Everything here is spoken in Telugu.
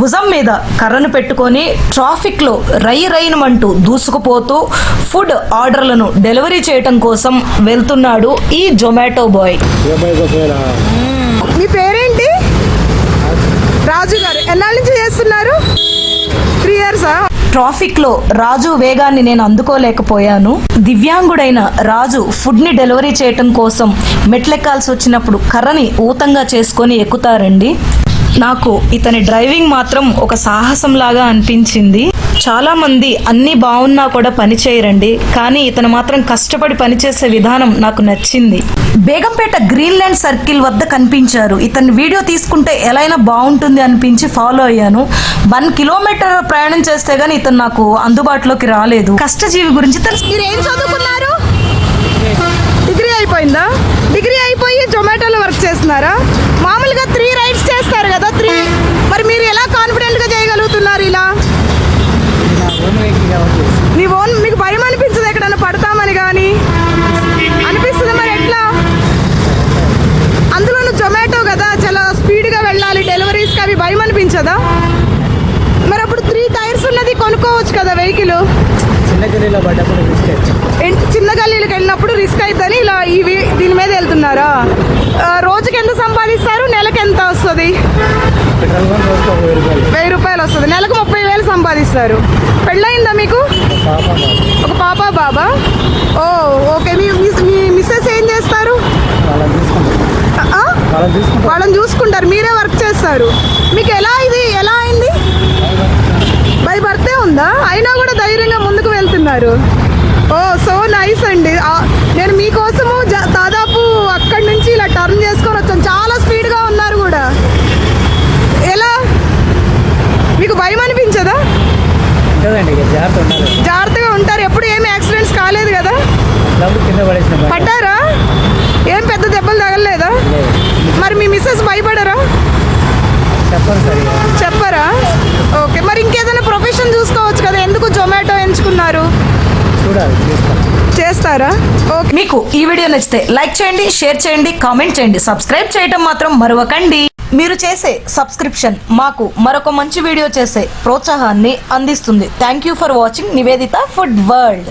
భుజం మీద కర్రను పెట్టుకొని ట్రాఫిక్లో రై రైనమంటూ దూసుకుపోతూ ఫుడ్ ఆర్డర్లను డెలివరీ చేయటం కోసం వెళ్తున్నాడు ఈ జొమాటో బాయ్. మీ పేరేంటి? రాజు గారు. ఎన్నాళ్ళ నుంచి చేస్తున్నారు? త్రీ ఇయర్సా ట్రాఫిక్లో రాజు వేగాన్ని నేను అందుకోలేకపోయాను. దివ్యాంగుడైన రాజు ఫుడ్ని డెలివరీ చేయటం కోసం మెట్లెక్కాల్సి వచ్చినప్పుడు కర్రని ఊతంగా చేసుకొని ఎక్కుతారండి. నాకు ఇతని డ్రైవింగ్ మాత్రం ఒక సాహసం లాగా అనిపించింది. చాలా మంది అన్ని బాగున్నా కూడా పని చేయరండి కానీ ఇతను మాత్రం కష్టపడి పనిచేసే విధానం నాకు నచ్చింది. బేగంపేట గ్రీన్లాండ్ సర్కిల్ వద్ద కనిపించారు. ఇతని వీడియో తీసుకుంటే ఎలా అయినా బాగుంటుంది అనిపించి ఫాలో అయ్యాను. వన్ కిలోమీటర్ ప్రయాణం చేస్తే గానీ ఇతను నాకు అందుబాటులోకి రాలేదు. కష్టజీవి గురించి తెలుసు. మీరు ఏం చదువుకున్నారు డిగ్రీ అయిపోయిందా డిగ్రీ అయిపోయి జొమాటోలో వర్క్ చేస్తున్నారా మామూలుగా త్రీ రైడ్స్ చేస్తారు కదా త్రీ మరి మీరు ఎలా కాన్ఫిడెంట్గా చేయగలుగుతున్నారు ఇలా మీ ఓన్ మీకు భయం అనిపించదు ఎక్కడైనా పడతామని కానీ అనిపిస్తుంది మరి ఎట్లా అందులోనూ జొమాటో కదా చాలా స్పీడ్గా వెళ్ళాలి అవి భయం అనిపించదా? మరి అప్పుడు త్రీ టైర్స్ ఉన్నది కొనుక్కోవచ్చు కదా వెహికల్ చిన్న పడ్డప్పుడు చిన్న గల్లీలకు వెళ్ళినప్పుడు రిస్క్ అవుతుందని ఇలా ఇవి దీని మీద వెళ్తున్నారా? రోజుకి ఎంత సంపాదిస్తారు? నెలకు ఎంత వస్తుంది? వెయ్యి రూపాయలు. వస్తుంది. నెలకు ముప్పై వేలు సంపాదిస్తారు. పెళ్ళయిందా మీకు? ఒక పాప బాబా. ఓ ఓకే మీ మీ- మీ మిస్సెస్ ఏం చేస్తారు వాళ్ళని తీసుకుంటాం ఆ? వాళ్ళని తీసుకుంటాం వాళ్ళని చూసుకుంటారు మీరే వర్క్ చేస్తారు. మీకు ఎలా ఇది ఎలా అయింది? బై బర్తే ఉందా? అయినా కూడా ధైర్యంగా ముందుకు వెళ్తున్నారు. ఓ సో నైస్ అండి. నేను మీకోసము దాదాపు అక్కడి నుంచి ఇలా టర్న్ చేసుకొని వచ్చాను. చాలా స్పీడ్గా ఉన్నారు కూడా. ఎలా? మీకు భయం అనిపించదా? జాగ్రత్తగా ఉంటారు. ఎప్పుడు ఏమి యాక్సిడెంట్స్ కాలేదు కదా. మిస్సెస్ భయపడరా. చెప్పరా? ఓకే మరి ఇంకేదైనా ప్రొఫెషన్ చూసుకోవచ్చు కదా ఎందుకు జొమాటో ఎంచుకున్నారు? చేస్తారా? ఓకే మీకు ఈ వీడియో నచ్చితే లైక్ చేయండి షేర్ చేయండి కామెంట్ చేయండి సబ్స్క్రైబ్ చేయటం మాత్రం మరవకండి. మీరు చేసే సబ్స్క్రిప్షన్ మాకు మరొక మంచి వీడియో చేసే ప్రోత్సాహాన్ని అందిస్తుంది. Thank you for watching Nivedita food world